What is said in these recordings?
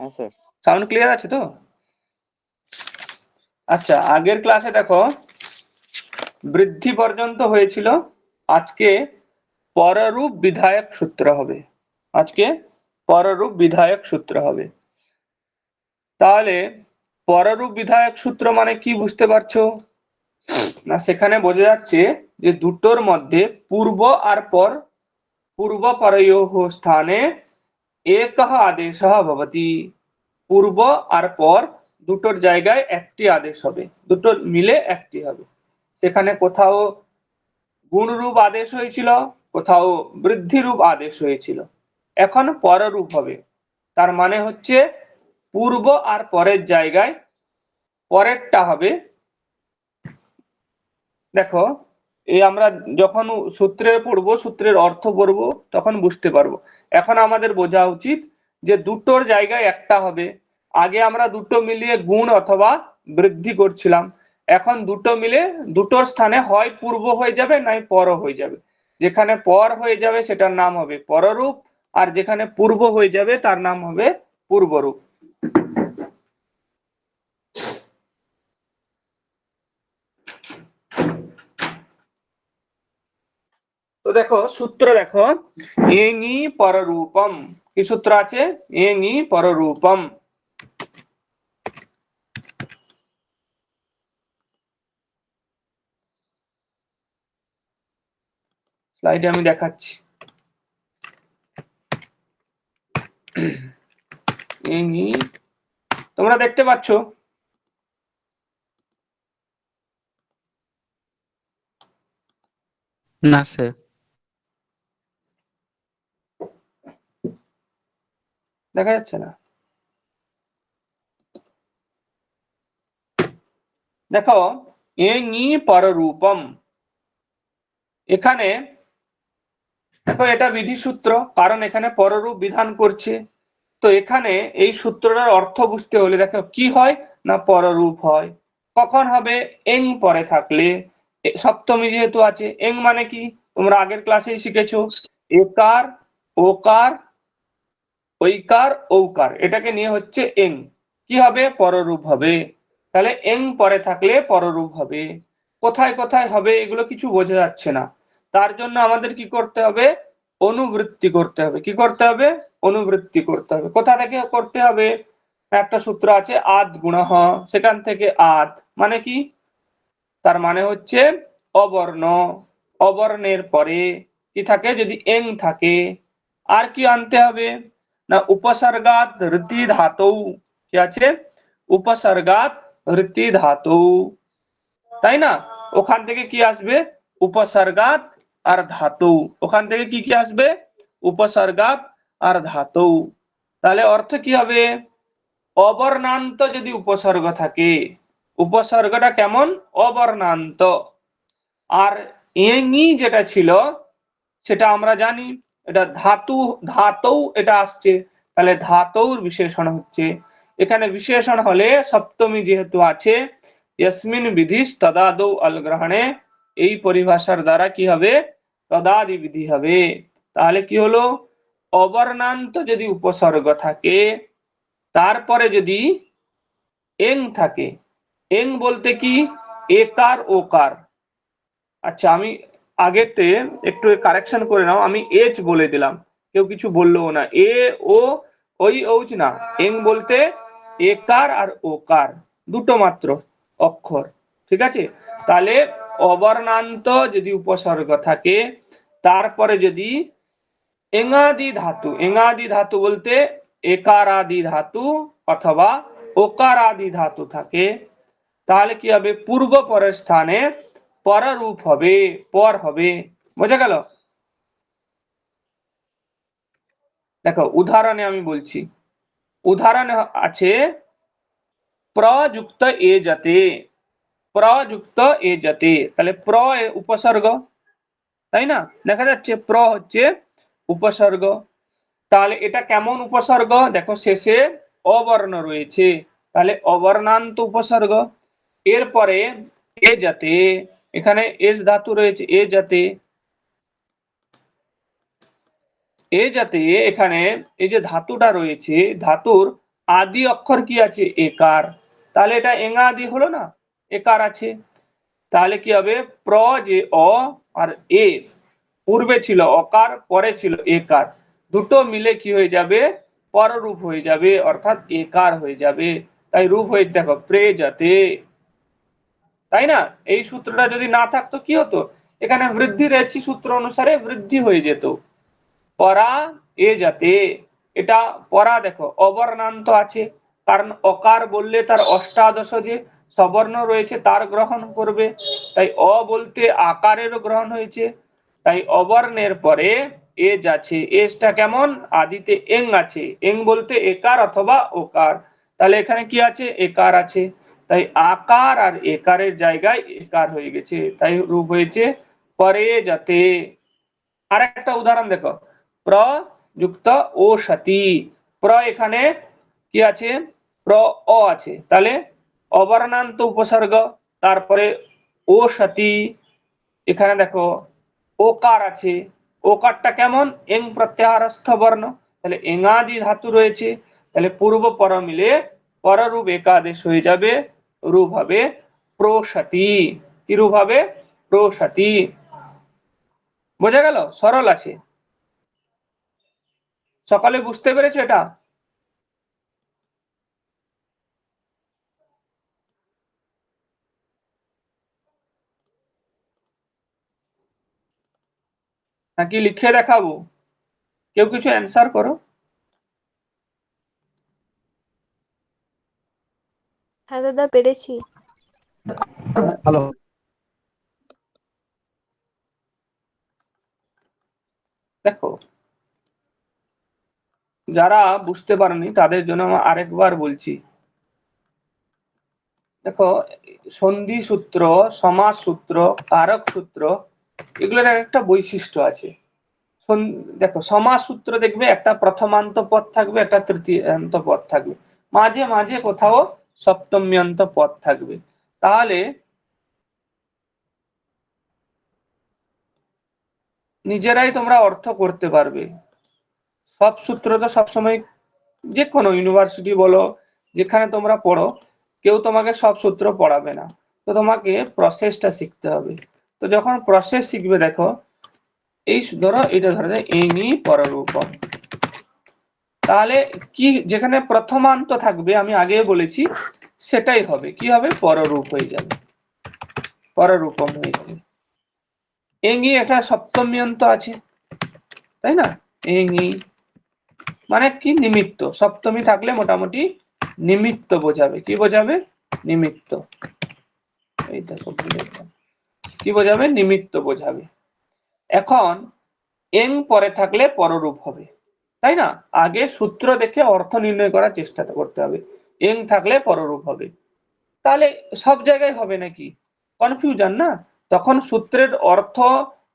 হ্যাঁ sound clear আছে তো? আচ্ছা আগের ক্লাসে দেখো, বৃদ্ধি পর্যন্ত হয়েছিল, আজকে পররূপ বিধায়ক সূত্র হবে। আজকে পররূপ বিধায়ক সূত্র হবে। তাহলে, পররূপ বিধায়ক সূত্র মানে কি বুঝতে পারছ? না, সেখানে বোঝা যাচ্ছে যে দুটোর মধ্যে পূর্ব আর পর, পূর্ব পরয়োহ স্থানে এক আদেশ ভবতি পূর্ব আর পর দুটোর জায়গায় একটি আদেশ হবে দুটো মিলে একটি হবে সেখানে কোথাও গুণরূপ আদেশ হয়েছিল কোথাও বৃদ্ধিরূপ আদেশ হয়েছিল এখন পররূপ হবে তার মানে হচ্ছে পূর্ব আর পরের জায়গায় পরেরটা হবে দেখো এই আমরা যখন সূত্রে পড়ব, সূত্রের অর্থ পড়ব, তখন বুঝতে পারব। এখন আমাদের বোঝা উচিত যে দুটোর জায়গায় একটা হবে। আগে আমরা দুটো মিলিয়ে গুণ অথবা বৃদ্ধি করছিলাম। এখন দুটো মিলে দুটোর স্থানে হয় পূর্ব হয়ে যাবে নাই পর হয়ে যাবে। যেখানে পর হয়ে যাবে সেটার নাম হবে পররূপ, আর যেখানে পূর্ব হয়ে যাবে তার নাম হবে পূর্বরূপ। তো দেখো সূত্র দেখো, এঙি পররূপম। কি সূত্র আছে? এঙি পররূপম। স্লাইডে আমি দেখাচ্ছি। এঙি, তোমরা দেখতে পাচ্ছো? না স্যার দেখা যাচ্ছে না। দেখো এঙি পররূপম। এখানে, দেখো, এটা বিধি সূত্র কারণ এখানে পররূপ বিধান করছে। তো এখানে এই সূত্রটার অর্থ বুঝতে হলে দেখো, কি হয় না পররূপ হয়? কখন হবে? এং পরে থাকলে। সপ্তমী যেহেতু আছে, এং মানে কি? তোমরা আগের ক্লাসেই শিখেছো। একার, ওকার ঐকার, ঔকার, এটাকে নিয়ে হচ্ছে এং। কি হবে? পররূপ হবে। তাহলে এং পরে থাকলে পররূপ হবে। কোথায় কোথায় হবে এগুলো কিছু বোঝা যাচ্ছে না। তার জন্য আমাদের কি করতে হবে? অনুবৃত্তি করতে হবে। কি করতে হবে? অনুবৃত্তি করতে হবে। কোথা থেকে করতে হবে? একটা সূত্র আছে, আদ গুণহ সেখান থেকে আদ। মানে কি? তার মানে হচ্ছে অবর্ণ। অবর্ণের পরে কি থাকে? যদি এং থাকে, আর কি আনতে হবে? না উপসর্গাত রীতি ধাতু কি আছে উপসর্গাত রীতি ধাতু তাই না ওখান থেকে কি আসবে উপসর্গাত আর ধাতু ওখান থেকে কি কি আসবে উপসর্গাত আর ধাতু তাহলে অর্থ কি হবে অবর্ণান্ত যদি উপসর্গ থাকে উপসর্গটা কেমন অবর্ণান্ত আর এঙি যেটা ছিল সেটা আমরা জানি এটা ধাতু ধাতু এটা আসছে। তাহলে ধাতুর বিশেষণ হচ্ছে। এখানে বিশেষণ হলে সপ্তমী যেহেতু আছে, ইয়াসমিন বিধি তদাদৌ আল গ্রহণে এই পরিভাষার দ্বারা কি হবে? তদাদি বিধি হবে। তাহলে কি হলো? অবর্ণান্ত যদি উপসর্গ থাকে, তারপরে যদি এং থাকে, এং বলতে কি? একার, ওকার। আচ্ছা আমি আগেতে একটু কারেকশন করে নাও, আমি এচ বলে দিলাম। কেউ কিছু বলল না। এ ও ওই ওচ না। এং বলতে এ কার আর ও কার। দুটো মাত্র অক্ষর। ঠিক আছে? তাহলে অবর্ণান্ত যদি উপসর্গ থাকে, তারপরে যদি এঙাদি ধাতু এঙাদি ধাতু বলতে একারাদি ধাতু অথবা ওকারাদি ধাতু থাকে, তাহলে কি হবে? পূর্ব পরের স্থানে পররূপ হবে, পর হবে। বোঝা গেল? দেখো, উদাহরণে আমি বলছি। উদাহরণে আছে, প্রযুক্ত এ যাতে প্রযুক্ত এ যাতে তাহলে প্র উপসর্গ, তাই না? দেখা যাচ্ছে প্র হচ্ছে উপসর্গ। তাহলে এটা কেমন উপসর্গ? দেখো, শেষে অবর্ণ রয়েছে। তাহলে অবর্ণান্ত উপসর্গ। এরপরে এ যাতে এখানে এস ধাতু রয়েছে, এ যাতে এ যাতে এখানে এই যে ধাতুটা রয়েছে, ধাতুর আদি অক্ষর কি আছে? একার। তাহলে এটা এঙা আদি হলো না? একার আছে। তাহলে কি হবে? প্র যে অ আর এ পূর্বে ছিল অকার, পরে ছিল একার। দুটো মিলে কি হয়ে যাবে? পররূপ হয়ে যাবে, অর্থাৎ একার হয়ে যাবে। তাই রূপ হয়ে, দেখো, প্রে যাতে তাই না? এই সূত্রটা যদি না থাকতো কি হতো? এখানে বৃদ্ধি রেছি সূত্র অনুসারে বৃদ্ধি হয়ে যেত। পরা এ যাতে। এটা পরা দেখো, অবর্ণান্ত আছে। কারণ অকার বললে তার অষ্টাদশ যে সবর্ণ রয়েছে তার গ্রহণ করবে। তাই অ বলতে আকারেরও গ্রহণ হয়েছে। তাই অবর্ণের পরে এ যাচ্ছে। এসটা কেমন? আদিতে এং আছে। এং বলতে একার অথবা ওকার। তাহলে এখানে কি আছে? একার আছে। আকার আর একারের জায়গায় একার হয়ে গেছে, তাই রূপ হয়েছে পরে যাতে। আর একটা উদাহরণ দেখো, প্র যুক্ত ও সতী। প্র এখানে কি আছে? প্র অ আছে। তাহলে অবর্ণান্ত উপসর্গ, তারপরে ও সতী। এখানে দেখো, ওকার আছে। ওকারটা কেমন? এং প্রত্যাহারস্থ বর্ণ। তাহলে এঙাদি ধাতু রয়েছে। তাহলে পূর্ব পর মিলে পররূপ একাদেশ হয়ে যাবে। রূপ হবে প্রসতি কি রূপ হবে প্রসতি বোঝা গেল? সরল আছে। সকালে বুঝতে পেরেছ এটা? নাকি লিখে দেখাবো? কেউ কিছু অ্যান্সার করো? হ্যাঁ দাদা পেরেছি। হ্যালো। দেখো যারা বুঝতে পারেনি তাদের জন্য আমি আরেকবার বলছি। দেখো সন্ধি সূত্র সমাজ সূত্র কারক সূত্র এগুলোর একটা বৈশিষ্ট্য আছে। সন- দেখো সমাজ সূত্র দেখবে একটা প্রথমান্ত পদ থাকবে একটা তৃতীয়ান্ত পদ থাকবে। মাঝে মাঝে কোথাও সপ্তম্যন্ত পদ থাকবে। তাহলে নিজেরাই তোমরা অর্থ করতে পারবে। সব সূত্র তো সবসময় যে কোনো ইউনিভার্সিটি বলো, যেখানে তোমরা পড়ো, কেউ তোমাকে সব সূত্র পড়াবে না। তো তোমাকে প্রসেসটা শিখতে হবে। তো যখন প্রসেস শিখবে দেখো, এই ধরো এটা ধরো এনি পররূপম। তাহলে কি যেখানে প্রথমান্ত থাকবে, আমি আগে বলেছি, সেটাই হবে। কি হবে? পররূপ হয়ে যাবে। পররূপম হয়ে যাবে। এঙ্গি একটা সপ্তমীয়ন্ত আছে, তাই না? এঙ্গি মানে কি নিমিত্ত? সপ্তমী থাকলে মোটামুটি নিমিত্ত বোঝাবে। কি বোঝাবে? নিমিত্ত। এই দেখো, কি বোঝাবে? নিমিত্ত বোঝাবে। এখন এং পরে থাকলে পররূপ হবে। তাই না? আগে সূত্র দেখে অর্থ নির্ণয় করার চেষ্টা করতে হবে। এং থাকলে পররূপ হবে। তাহলে সব জায়গায় হবে নাকি? কনফিউশন না? তখন সূত্রের অর্থ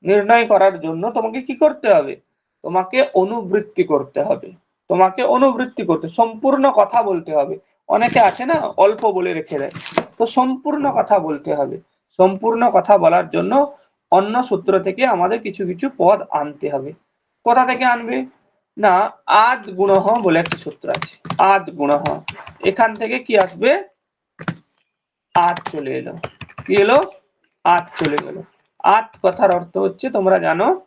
নির্ণয় করার জন্য তোমাকে কি করতে হবে? তোমাকে অনুবৃত্তি করতে হবে। তোমাকে অনুবৃত্তি করতে, সম্পূর্ণ কথা বলতে হবে। অনেকে আছে না, অল্প বলে রেখে দেয়। তো সম্পূর্ণ কথা বলতে হবে। সম্পূর্ণ কথা বলার জন্য অন্য সূত্র থেকে আমাদের কিছু কিছু পদ আনতে হবে। কোথা থেকে আনবে? না, আদ গুণহ বলে একটা সূত্র আছে। আদ গুণহ। এখান থেকে কি আসবে? আদ চলে এলো। কি এলো? আদ চলে গেল। আদ কথার অর্থ হচ্ছে, তোমরা জানো,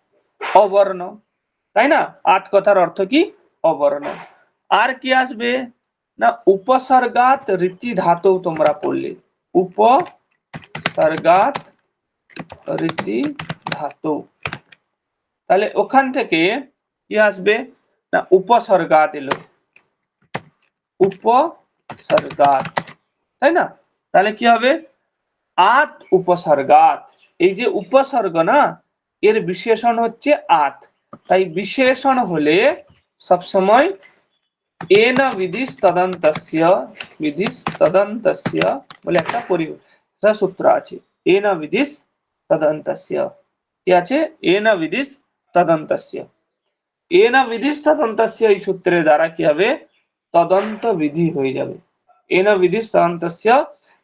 অবর্ণ। তাই না? আদ কথার অর্থ কি? অবর্ণ। আর কি আসবে? না উপসর্গাত রীতি ধাতু তোমরা পড়লে। উপসর্গাত রীতি ধাতু। তাহলে ওখান থেকে কি আসবে? না উপসর্গাত এলো উপসর্গাত তাই না? তাহলে কি হবে? আত উপসর্গাত এই যে উপসর্গ না, এর বিশেষণ হচ্ছে আত। তাই বিশেষণ হলে সবসময় এন বিধিস তদন্তস্য বিধিস তদন্তস্য বলে একটা পরিভাষা সূত্র আছে। এন বিধিস তদন্তস্য। কি আছে? এন বিধিস তদন্তস্য। এন বিধিস তদন্তস্য এই সূত্রের দ্বারা কি হবে? তদন্ত বিধি হয়ে যাবে। এন বিধিস তদন্তস্য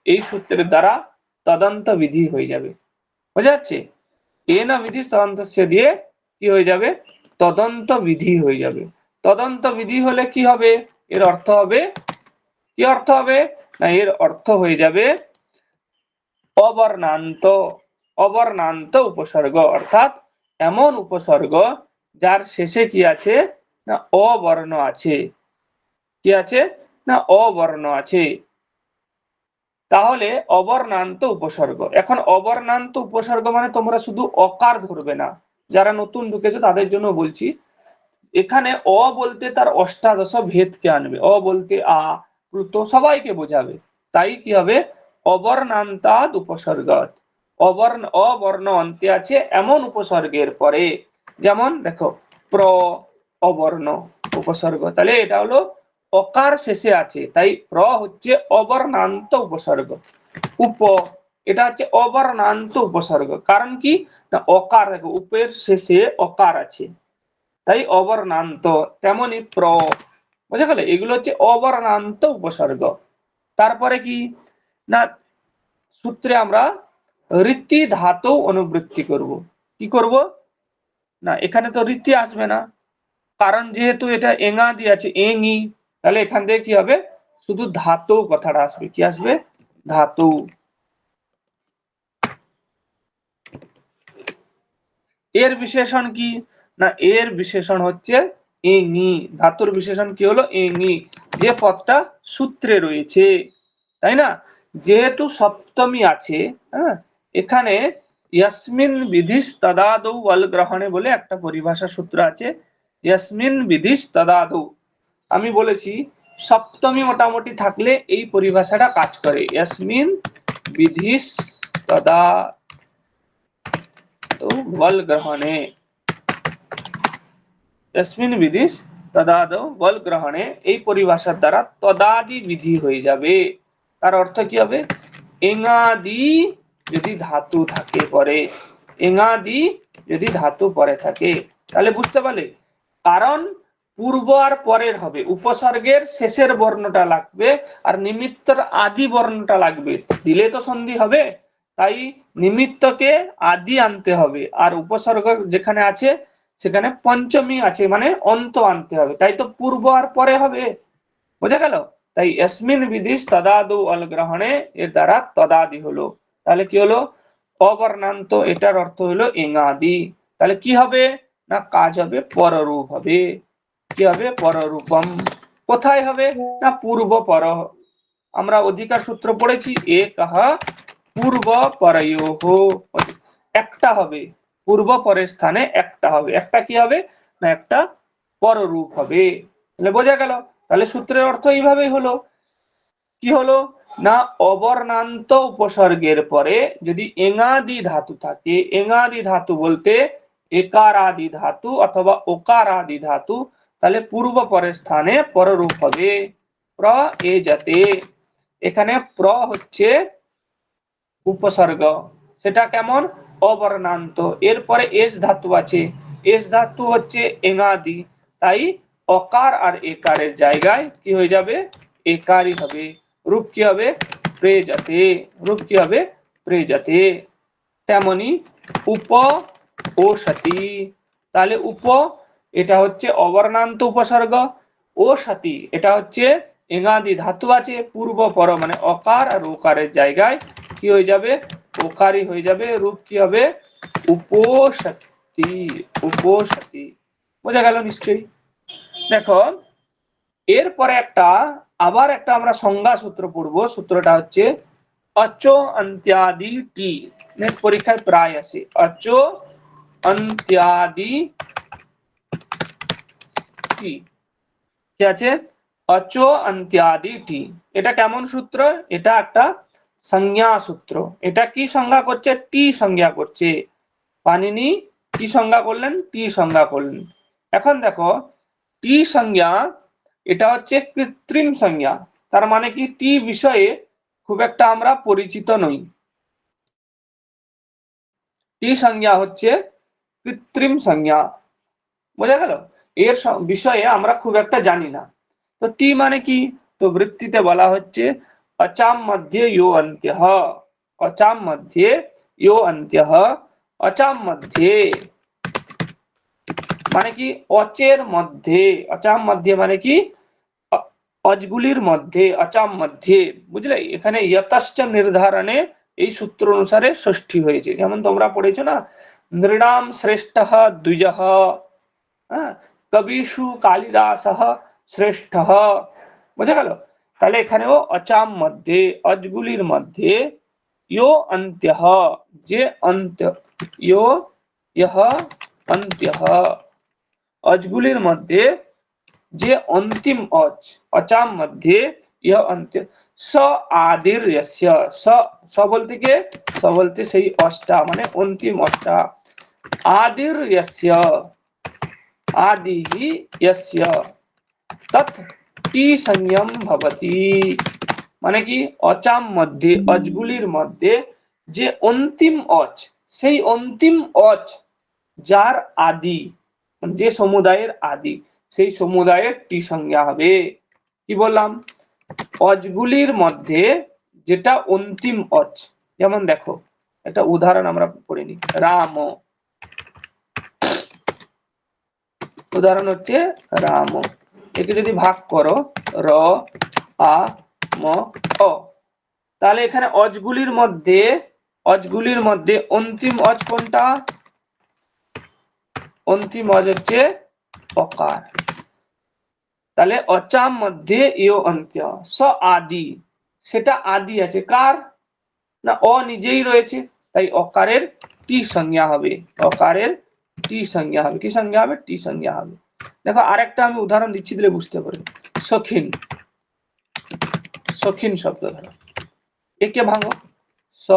এই সূত্রের দ্বারা তদন্ত বিধি হয়ে যাবে। বোঝা যাচ্ছে? এন বিধিস তদন্তস্য দিয়ে কি হয়ে যাবে? তদন্ত বিধি হয়ে যাবে। তদন্ত বিধি হলে কি হবে? এর অর্থ হবে? কি অর্থ হবে? না, এর অর্থ হয়ে যাবে অবর্ণান্ত। অবর্ণান্ত উপসর্গ, অর্থাৎ এমন উপসর্গ যার শেষে কি আছে? না, অবর্ণ আছে। কি আছে? না, অবর্ণ আছে। তাহলে অবর্ণান্ত উপসর্গ। এখন অবর্ণান্ত উপসর্গ মানে তোমরা শুধু অকার ধরবে না। যারা নতুন ঢুকেছো, তাদের জন্য বলছি, এখানে অ বলতে তার অষ্টাদশ ভেদকে আনবে। অ বলতে আ প্লুত সবাইকে বোঝাবে। তাই কি হবে? অবর্ণান্তাদ উপসর্গ অবর্ণ অবর্ণ অন্তে আছে এমন উপসর্গের পরে। যেমন দেখো, প্র, অবর্ণ, উপসর্গ। তাহলে এটা হলো অকার শেষে আছে, তাই প্র হচ্ছে অবর্ণান্ত উপসর্গ। উপ, এটা হচ্ছে অবর্ণান্ত উপসর্গ। কারণ কি? না, অকার, দেখো, উপের শেষে অকার আছে। তাই অবর্ণান্ত তেমনি প্র। বুঝা গেল? এগুলো হচ্ছে অবর্ণান্ত উপসর্গ। তারপরে কি? না, সূত্রে আমরা রীতি ধাতু অনুবৃত্তি করব। কি করব? না, এখানে তো রীতি আসবে না। কারণ যেহেতু এটা এঙা দিয়ে আছে এঙি, তাহলে এখান থেকে কি হবে? শুধু ধাতু কথাটা আসবে। কি আসবে? ধাতু। এর বিশেষণ কি? না, এর বিশেষণ হচ্ছে এঙি। ধাতুর বিশেষণ কি হলো? এঙি। যে পদটা সূত্রে রয়েছে। তাই না? যেহেতু সপ্তমী আছে হ্যাঁ এখানে ইয়াসমিন বিধিস তদাদৌ ওয়াল গ্রহণে বলে একটা পরিভাষা সূত্র আছে। ইয়াসমিন বিধিস তদাদৌ। আমি বলেছি, সপ্তমী মোটামুটি থাকলে এই পরিভাষাটা কাজ করে। ইয়াসমিন বিধিস তদা বল গ্রহণে ইয়াসমিন বিধিস তদাদ বল গ্রহণে এই পরিভাষার দ্বারা তদাদি বিধি হয়ে যাবে। তার অর্থ কি হবে? এঙাদি যদি ধাতু থাকে পরে, এঙাদি যদি ধাতু পরে থাকে, তাহলে বুঝতে পারলে? কারণ পূর্ব আর পরের হবে, উপসর্গের শেষের বর্ণটা লাগবে আর নিমিত্তর আদি বর্ণটা লাগবে। দিলে তো সন্ধি হবে, তাই নিমিত্তকে আদি আনতে হবে, আর উপসর্গ যেখানে আছে, সেখানে পঞ্চমী আছে মানে অন্ত আনতে হবে, তাই তো পূর্ব আর পরে হবে। বোঝা গেল? তাই ইয়াসমিন বিধিস তদাদু অল গ্রহণে এর দ্বারা তদাদি হলো। তাহলে কি হলো? অবর্ণান্ত, এটার অর্থ হলো এঙাদি। তাহলে কি হবে? না, কাজ হবে পররূপ হবে। কি হবে? পররূপম। কোথায় হবে? না, পূর্ব পর। আমরা অধিকার সূত্র পড়েছি এ কাহা পূর্ব পরয়োহ একটা হবে। পূর্ব পরের স্থানে একটা হবে। একটা কি হবে? না, একটা পররূপ হবে। তাহলে বোঝা গেল। তাহলে সূত্রের অর্থ এইভাবেই হলো। কি হলো? না অবর্ণান্ত উপসর্গের পরে যদি এঙাদি ধাতু থাকে, এঙাদি ধাতু বলতে একার আদি ধাতু অথবা ওকার আদি ধাতু, তাহলে পূর্ব পরের স্থানে পররূপ হবে। প্র এ যাতে এখানে প্র হচ্ছে উপসর্গ। সেটা কেমন? অবর্ণান্ত। এরপরে এস ধাতু আছে। এস ধাতু হচ্ছে এঙাদি। তাই অকার আর একারের জায়গায় কি হয়ে যাবে? একারই হবে। রূপ কি হবে? প্রেজাতে। রূপ কি হবে? প্রেজাতে। তেমনি উপ ও সতী তাহলে উপ, এটা হচ্ছে অবর্ণান্ত উপসর্গ। ও সতী এটা হচ্ছে এঙাদি ধাতু আছে, পূর্ব, পর মানে অকার আর ওকারের জায়গায়। কি হয়ে যাবে? ওকারই হয়ে যাবে। রূপ কি হবে? উপসতী উপসতী বোঝা গেল নিশ্চয়ই? দেখো, এরপরে একটা আবার একটা আমরা সংজ্ঞা সূত্র পড়ব, সূত্রটা হচ্ছে অচ অন্ত্যাদি টি। নেট পরীক্ষায় প্রায় আসে অচ অন্ত্যাদি টি। ঠিক আছে? অচ অন্ত্যাদি টি। এটা কেমন সূত্র? এটা একটা সংজ্ঞা সূত্র এটা কি সংজ্ঞা করছে? টি সংজ্ঞা করছে। পানিনি, কি সংজ্ঞা করলেন? টি সংজ্ঞা করলেন। এখন দেখো, টি সংজ্ঞা कृत्रिम संज्ञा तर मान कि टी विषय खुब एक परिचित नई टी संज्ञा हे कृत्रिम संज्ञा बोझा गया विषय खूब एक तो टी मान कि तो वृत्ति बला हे अचाम मध्य यो अंत्य अचाम मध्य यो अंत्य अचाम मध्य মানে কি অচের মধ্যে, অচাম মধ্যে মানে কি অ- অজগুলির মধ্যে, অচাম মধ্যে, বুঝলে? এখানে ইয়তশ্চ নির্ধারণে এই সূত্র অনুসারে ষষ্ঠী হয়েছে। যেমন তোমরা পড়েছো না, নৃণাম শ্রেষ্ঠ দ্বিজ হ্যাঁ? কবিষু কালিদাস শ্রেষ্ঠ। বোঝা গেল? তাহলে এখানেও অচাম মধ্যে, অজগুলির মধ্যে ইয়ো অন্ত্য, যে অন্ত্য ইয়ো ইহ অন্ত্য। অজগুলির মধ্যে যে অন্তিম অজ অচাম মধ্যে ইহ অন্ত্য স আদির যস্য স স বলতে কে স বলতে সেই অষ্টা মানে অন্তিম অষ্টা আদির যস্য আদিহি যস্য তৎ টি সংযম ভবতি মানে কি অচাম মধ্যে অজগুলির মধ্যে যে অন্তিম অজ সেই অন্তিম অজ যার আদি মানে যে সমুদায়ের আদি, সেই সমুদায়ের টি সংজ্ঞা হবে। কি বললাম? অজগুলির মধ্যে যেটা অন্তিম অজ, যেমন দেখো, একটা উদাহরণ আমরা পড়ে নিই। রাম। উদাহরণ হচ্ছে রাম। একে যদি ভাগ করো, র, আ, ম, অ, তাহলে এখানে অজগুলির মধ্যে অজগুলির মধ্যে অন্তিম অজ কোনটা? অন্তিম অজ হচ্ছে অকার। তাহলে অচাম মধ্যে ইয় অন্ত্য। স আদি। সেটা আদি আছে। কার? না, অ নিজেই রয়েছে। তাই অকারের টি সংজ্ঞা হবে। অকারের টি সংজ্ঞা হবে। কি সংজ্ঞা হবে? টি সংজ্ঞা হবে। দেখো, আরেকটা আমি উদাহরণ দিচ্ছি দিলে বুঝতে পারবে। সখিন। সখিন শব্দ ধরো। একে ভাঙো। স,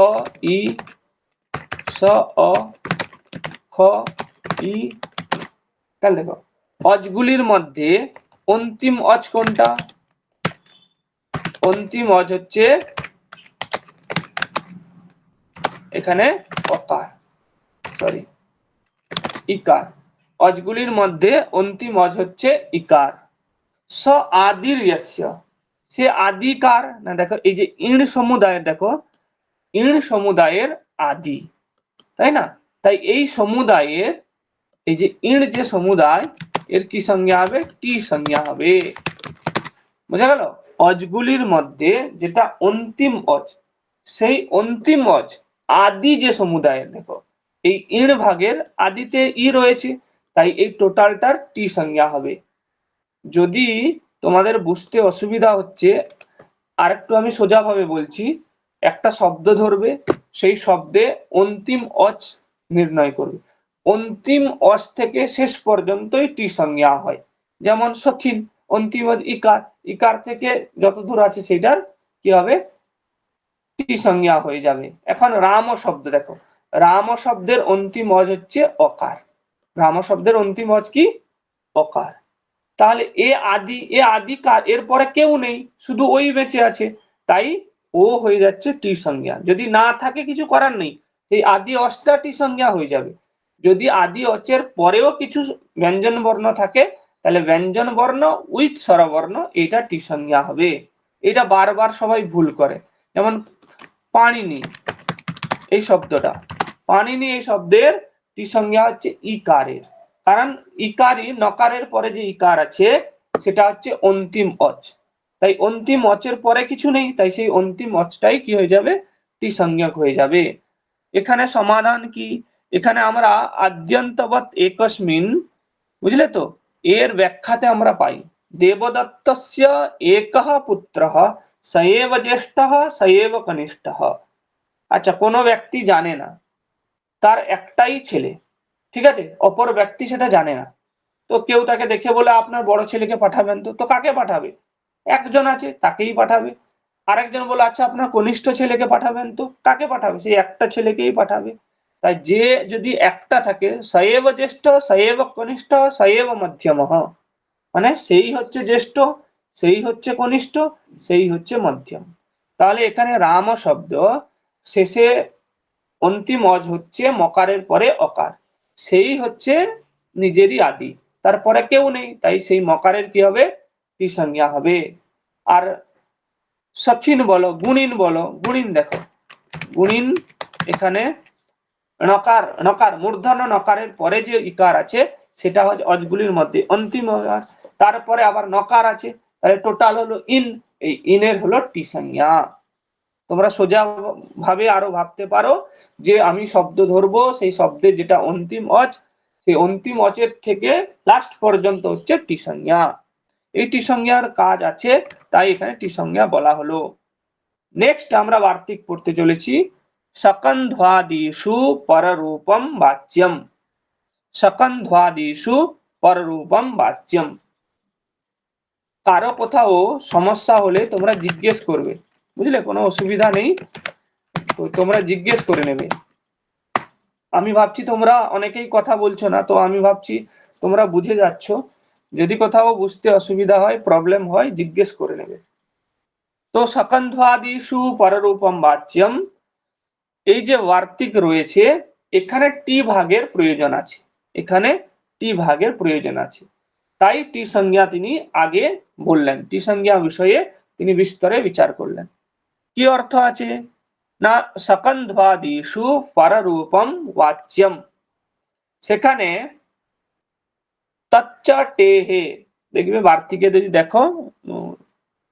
ই, স, অ, খ তাহলে দেখো, অজগুলির মধ্যে অন্তিম অজ কোনটা? অন্তিম অজ হচ্ছে এখানে অকার সরি ইকার। অজগুলির মধ্যে অন্তিম অজ হচ্ছে ইকার। স আদির সে আদি কার? না দেখো, এই যে ইণ সমুদায়ের, দেখো ইণ সমুদায়ের আদি, তাই না? তাই এই সমুদায়ের এই যে ইণ যে সমুদায়, এর কি সংজ্ঞা হবে? টি সংজ্ঞা হবে? বোঝা গেল? অজগুলির মধ্যে যেটা অন্তিম অজ, সেই অন্তিম অজ, আদি যে সমুদায়, দেখো, এই ইণ ভাগের আদিতে ই রয়েছে, তাই এই টোটালটার টি সংজ্ঞা হবে। যদি তোমাদের বুঝতে অসুবিধা হচ্ছে আর একটু আমি সোজাভাবে বলছি, একটা শব্দ ধরবে, সেই শব্দে অন্তিম অজ নির্ণয় করবে। অন্তিম অজ থেকে শেষ পর্যন্তই টি সংজ্ঞা হয়। যেমন সখিন, অন্তিম ইকার ইকার থেকে যত দূর আছে সেটার কি হবে? টি সংজ্ঞা হয়ে যাবে। এখন রাম শব্দ দেখো। রাম শব্দের অন্তিম অজ হচ্ছে অকার। রাম শব্দের অন্তিম অজ কি? অকার। তাহলে এ আদি এ আদি কার এরপরে কেউ নেই, শুধু ওই বেঁচে আছে। তাই ও হয়ে যাচ্ছে টি সংজ্ঞা। যদি না থাকে কিছু করার নেই এই আদি অষ্টা টি সংজ্ঞা হয়ে যাবে। যদি আদি অচের পরেও কিছু ব্যঞ্জন বর্ণ থাকে, তাহলে ব্যঞ্জন বর্ণ উইথ স্বরবর্ণ এটা টি সংজ্ঞা হবে। এটা বারবার সবাই ভুল করে। যেমন পানিনি এই শব্দটা। পানিনি এই শব্দের টি সংজ্ঞা হচ্ছে ইকারের। কারণ ইকারই নকারের পরে যে ইকার আছে, সেটা হচ্ছে অন্তিম অচ। তাই অন্তিম অচের পরে কিছু নেই, তাই সেই অন্তিম অচটাই কি হয়ে যাবে? টি সংজ্ঞক হয়ে যাবে। এখানে সমাধান কি? এখানে আমরা আদ্যন্তবৎ একস্মিন, বুঝলে তো? এর ব্যাখ্যাতে আমরা পাই, দেবদত্তস্য একঃ পুত্রঃ, সয়েব জ্যেষ্ঠঃ, সয়েব কনিষ্ঠঃ। আচ্ছা কোনো ব্যক্তি জানে না, তার একটাই ছেলে, ঠিক আছে? অপর ব্যক্তি সেটা জানে না। তো কেউ তাকে দেখে বলে, আপনার বড় ছেলেকে পাঠাবেন তো? তো কাকে পাঠাবে? একজন আছে, তাকেই পাঠাবে। আরেকজন বলে আচ্ছা আপনার কনিষ্ঠ ছেলেকে পাঠাবেন তো? কাকে পাঠাবে? সেই একটা ছেলেকেই পাঠাবে। তাই যে যদি একটা থাকে, সয়েব জ্যেষ্ঠ, সয়েব কনিষ্ঠ, সয়েব মধ্যম। মানে সেই হচ্ছে জ্যেষ্ঠ, সেই হচ্ছে কনিষ্ঠ, সেই হচ্ছে মধ্যম। তাহলে এখানে রাম শব্দ শেষে অন্তিম অজ হচ্ছে মকারের পরে অকার। সেই হচ্ছে নিজেরই আদি। তারপরে কেউ নেই, তাই সেই মকারের কি হবে? কি সংজ্ঞা হবে। আর সখিন বলো, গুণিন বলো, গুণিন দেখো। গুণিন এখানে নকার নকার, মূর্ধন্য নকারের পরে যে ইকার আছে, সেটা হচ্ছে অজগুলির মধ্যে অন্তিম। তারপরে আবার নকার আছে, তাহলে টোটাল হলো ইন। এই ইনের হলো টি সংজ্ঞা। তোমরা সোজা ভাবে আরও ভাবতে পারো যে আমি শব্দ ধরবো, সেই শব্দের যেটা অন্তিম অজ, সেই অন্তিম অচের থেকে লাস্ট পর্যন্ত হচ্ছে টি সংজ্ঞা। এই টি সংজ্ঞার কাজ আছে, তাই এখানে টি সংজ্ঞা বলা হলো। নেক্সট আমরা বার্তিক পড়তে চলেছি। সকন্ধ্বাদিষু পররূপম বাচ্যম সকন্ধ্বাদিষু পররূপম বাচ্যম কারও কোথাও সমস্যা হলে তোমরা জিজ্ঞেস করবে। বুঝলে? কোনো অসুবিধা নেই। তো তোমরা জিজ্ঞেস করে নেবে। আমি ভাবছি তোমরা অনেকেই কথা বলছো না, তো আমি ভাবছি তোমরা বুঝে যাচ্ছ। যদি কোথাও বুঝতে অসুবিধা হয় প্রবলেম হয়, জিজ্ঞেস করে নেবে। তো সকন্ধ্বাদিষু পররূপম বাচ্যম। এই যে বার্তিক রয়েছে, এখানে টি ভাগের প্রয়োজন আছে। এখানে টি ভাগের প্রয়োজন আছে। তাই টি সংজ্ঞা তিনি আগে বললেন। টি সংজ্ঞা বিষয়ে তিনি বিস্তরে বিচার করলেন। কি অর্থ আছে? না সকন্ধ্বাদিষু পররূপম বাচ্যম সেখানে তচ্চ টেহে। দেখবে বার্তিকে যদি দেখো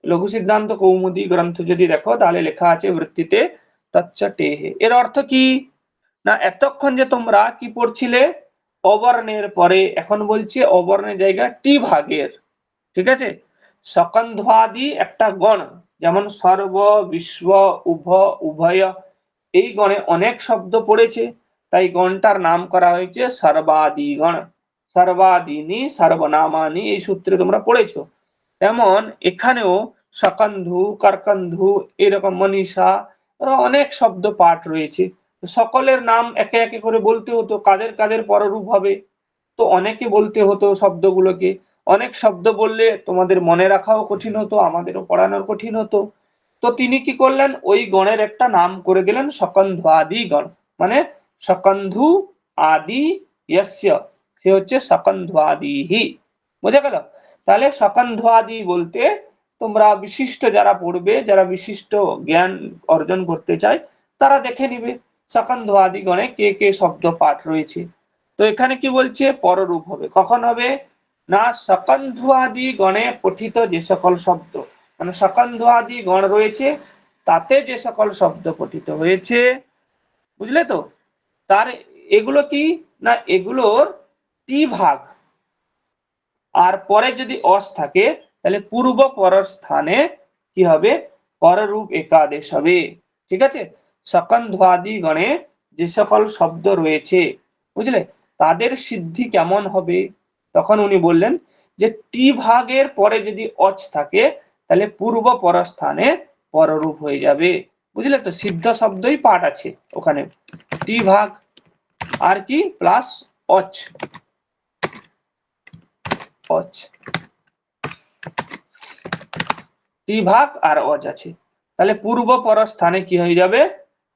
লঘু সিদ্ধান্ত কৌমুদি গ্রন্থ যদি দেখো, তাহলে লেখা আছে, বৃত্তিতে এর অর্থ কি? না, এতক্ষণ যে তোমরা কি পড়ছিলে? অবর্ণের পরে। এখন বলছে অবর্ণের জায়গা টি ভাগের। ঠিক আছে? সকন্ধ্বাদি একটা গণ। যেমন সর্ব বিশ্ব, উভ, উভয়। এই গণে অনেক শব্দ পড়েছে। তাই গণটার নাম করা হয়েছে সর্বাদি গণ। সর্বাদিনী, সর্বনামানি এই সূত্রে তোমরা পড়েছো। তেমন এখানেও সকন্ধু, কারকন্ধু, এরকম মনীষা অনেক শব্দ পাঠ রয়েছে। সকলের নাম একে একে করে বলতে হতো, কাদের কাদের পররূপ হবে। তো অনেকে বলতে হতো শব্দগুলোকে। অনেক শব্দ বললে তোমাদের মনে রাখাও কঠিন হতো, আমাদেরও পড়ানোর কঠিন হতো। তো তিনি কি করলেন? ওই গণের একটা নাম করে দিলেন সকন্ধু আদি গণ মানে সকন্ধু আদি সে হচ্ছে সকন্ধু আদিহি বোঝা গেল? তাহলে সকন্ধু আদি বলতে তোমরা বিশিষ্ট যারা পড়বে, যারা বিশিষ্ট জ্ঞান অর্জন করতে চায়, তারা দেখে নিবে সকন্ধু আদি গণে কে কে শব্দ পাঠ রয়েছে। তো এখানে কি বলছে? পররূপ হবে। কখন হবে? না সকন্ধু আদি গণে পঠিত যে সকল শব্দ। মানে সকন্ধু আদি গণ রয়েছে, তাতে যে সকল শব্দ পঠিত হয়েছে। বুঝলে তো? তার এগুলো কি? না, এগুলোর টি ভাগ। আর পরে যদি অস থাকে তাহলে পূর্ব পরর স্থানে কি হবে? পররূপ একাদেশ হবে। ঠিক আছে? সকন্ধ্বাদি গণে যে সকল শব্দ রয়েছে, বুঝলে? তাদের সিদ্ধি কেমন হবে? তখন উনি বললেন যে টি ভাগের পরে যদি অচ থাকে, তাহলে পূর্ব পরস্থানে পররূপ হয়ে যাবে। বুঝলে তো? সিদ্ধ শব্দই পাঠ আছে ওখানে। টি ভাগ আর কি? Plus OS. অচ। টি ভাগ আর অজ আছে তাহলে পূর্ব পর স্থানে কি হয়ে যাবে?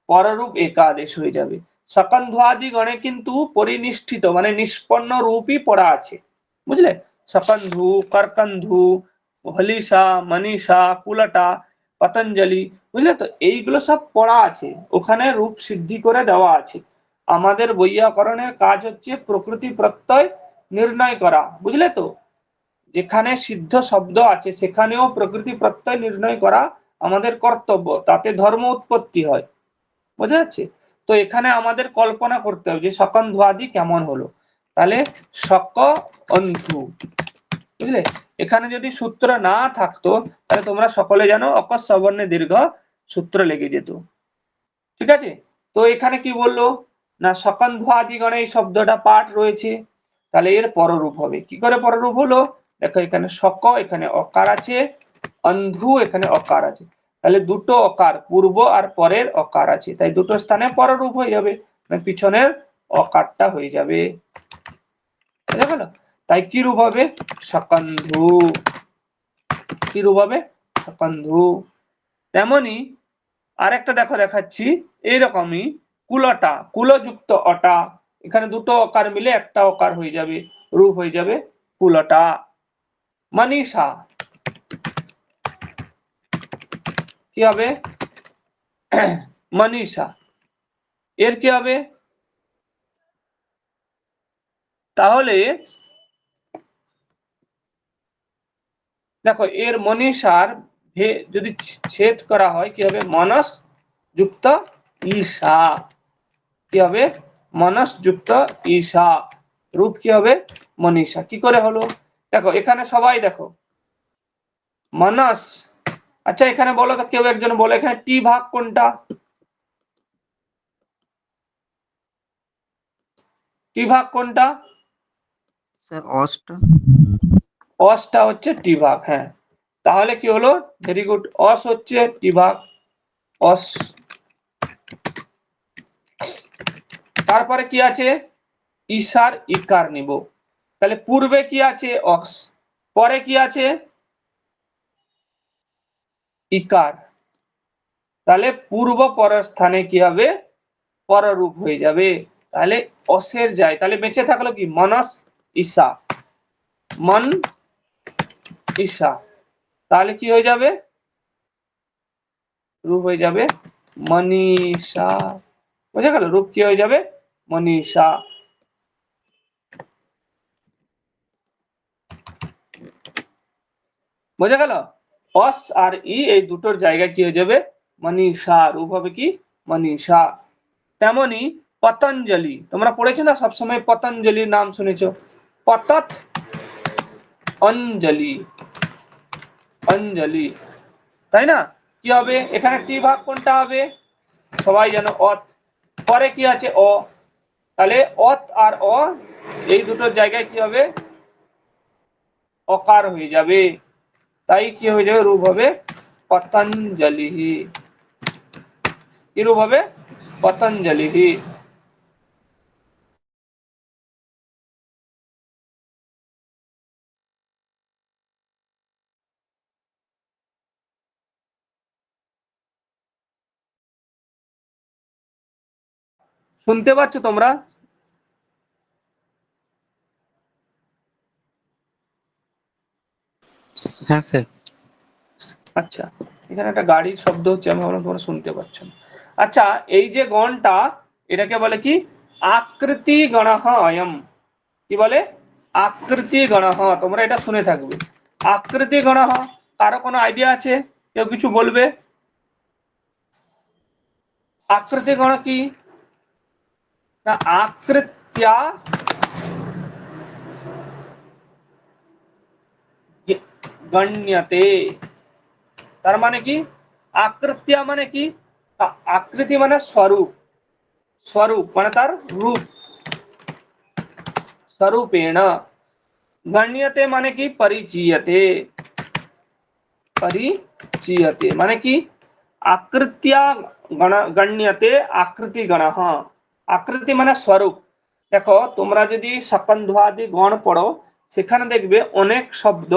পররূপ একাদেশ হয়ে যাবে। সকন্ধুয়াদি গণে কিন্তু পরিনিষ্ঠিত মানে নিষ্পন্ন রূপই পড়া আছে। বুঝলে? সকন্ধু করকন্ধু হলিশা মনীষা কুলটা পতঞ্জলি, বুঝলে তো? এইগুলো সব পড়া আছে। ওখানে রূপ সিদ্ধি করে দেওয়া আছে। আমাদের বৈয়াকরণের কাজ হচ্ছে প্রকৃতি প্রত্যয় নির্ণয় করা। বুঝলে তো? যেখানে সিদ্ধ শব্দ আছে, সেখানেও প্রকৃতি প্রত্যয় নির্ণয় করা আমাদের কর্তব্য। তাতে ধর্ম উৎপত্তি হয়। বোঝা যাচ্ছে? তো এখানে আমাদের কল্পনা করতে হবে যে সকন্ধুয়াদি কেমন হলো। তাহলে সক অন্ধু। বুঝলে? এখানে যদি সূত্র না থাকতো, তাহলে তোমরা সকলে জানো অকস সবর্ণে দীর্ঘ সূত্র লেগে যেত। ঠিক আছে? তো এখানে কি বলল? না সকন্ধুয়াদি গণে এই শব্দটা পাঠ রয়েছে। তাহলে এর পররূপ হবে। কি করে পররূপ হলো? দেখো, এখানে শক, এখানে অকার আছে, অন্ধু, এখানে অকার আছে। তাহলে দুটো অকার, পূর্ব আর পরের অকার আছে। তাই দুটো স্থানে পররূপ হয়ে যাবে মানে পিছনের অকারটা হয়ে যাবে। বুঝা তাই কি রূপ হবে? সকন্ধু কি রূপ হবে? সকন্ধু তেমনি আরেকটা দেখো, দেখাচ্ছি। এইরকমই কুলটা, কুলযুক্ত অটা। এখানে দুটো অকার মিলে একটা অকার হয়ে যাবে, রূপ হয়ে যাবে কুলটা। মনীষা কি হবে? মনীষা এর কি হবে? তাহলে দেখো, এর মনীষার যদি ছেদ করা হয়, কি হবে? মনস যুক্ত ঈশা। কি হবে? মনস যুক্ত ঈশা। রূপ কি হবে? মনীষা। কি করে হলো? দেখো এখানে সবাই দেখো। মনস। আচ্ছা এখানে বলো তো কেউ একজন বলো এখানে টি ভাগ কোনটা? টি ভাগ কোনটা? স্যার অষ্ট। অসটা হচ্ছে টি ভাগ হ্যাঁ। তাহলে কি হলো? Very good. অস হচ্ছে টি ভাগ অস। তারপরে কি আছে? ঈশার ইকার নিব। তাহলে পূর্বে কি আছে? অক্স। পরে কি আছে? ইকার। তাহলে পূর্ব পরের স্থানে কি হবে? পররূপ হয়ে যাবে। তাহলে অসের যায়। তাহলে বেঁচে থাকল কি? মনস ঈশা। মন ঈশা। তাহলে কি হয়ে যাবে? রূপ হয়ে যাবে মনীষা। বোঝা গেল? রূপ কি হয়ে যাবে? মনীষা। বোঝা গেল? অস আর ই এই দুটোর জায়গায় কি হয়ে যাবে? মনীষা রূপ হবে কি? মনীষা। তেমনি পতঞ্জলি। তোমরা পড়েছো না সবসময় পতঞ্জলির নাম শুনেছো? পতত অঞ্জলি। অঞ্জলি। তাই না? কি হবে? এখানে টি ভাগ কোনটা হবে? সবাই জানো অত। পরে কি আছে? অ। তাহলে অত আর অ, এই দুটোর জায়গায় কি হবে? অকার হয়ে যাবে। তাই কি হয়ে যাবে? রূপ হবে পতঞ্জলি কি রূপ হবে? পতঞ্জলি শুনতে পাচ্ছ তোমরা? হ্যাঁ স্যার আচ্ছা এখানে একটা গাড়ির শব্দ হচ্ছে, আমি ভাবলাম তোমরা শুনতে পাচ্ছ আচ্ছা এই যে গণটা, এটাকে বলে কি? আকৃতি গণহ অয়ম কি বলে? আকৃতি গণহ। তোমরা এটা শুনে থাকবে। আকৃতি গণহ, কারও কোনো আইডিয়া আছে? কেউ কিছু বলবে? আকৃতি গণ কি? না, আকৃত্যা গণ্যতে তার মানে কি আকৃত্যা মানে কি আ- আকৃতি মানে স্বরূপ স্বরূপ মানে তার রূপ স্বরূপেণ গণ্যতে মানে কি পরিচীয়তে পরিচীয়তে মানে কি আকৃত্যা গণ গণ্যতে আকৃতি গণ আকৃতি মানে স্বরূপ দেখো তোমরা যদি সকন্ধুয়াদি গণ পড়ো সেখানে দেখবে অনেক শব্দ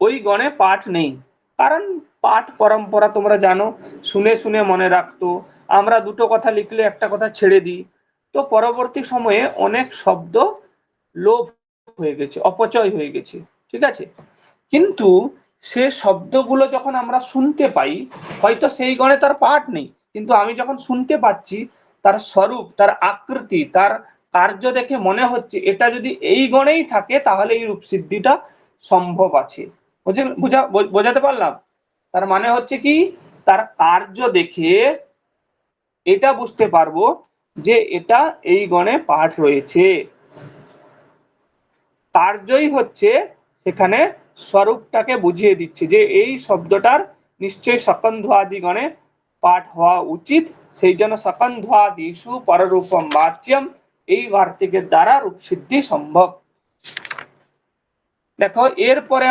ওই গণে পাঠ নেই। কারণ পাঠ পরম্পরা তোমরা জানো, শুনে শুনে মনে রাখতো। আমরা দুটো কথা লিখলে একটা কথা ছেড়ে দিই। তো পরবর্তী সময়ে অনেক শব্দ লোভ হয়ে গেছে, অপচয় হয়ে গেছে, ঠিক আছে? কিন্তু সে শব্দগুলো যখন আমরা শুনতে পাই, হয়তো সেই গণে তার পাঠ নেই। কিন্তু আমি যখন শুনতে পাচ্ছি, তার স্বরূপ, তার আকৃতি, তার কার্য দেখে মনে হচ্ছে, এটা যদি এই গণেই থাকে, তাহলে এই রূপসিদ্ধিটা সম্ভব আছে। বুঝে বুঝা বোঝাতে পারলাম? তার মানে হচ্ছে কি? তার কার্য দেখে এটা বুঝতে পারব যে এটা এই গণে পাঠ রয়েছে। কার্যই হচ্ছে সেখানে স্বরূপটাকে বুঝিয়ে দিচ্ছে যে এই শব্দটার নিশ্চয়ই সকন্ধুয়াদি গণে পাঠ হওয়া উচিত। সেই জন্য সকন্ধুয়াদিষু পররূপম বাচ্যম এই বার্তিকের দ্বারা রূপসিদ্ধি সম্ভব। দেখো, এরপরে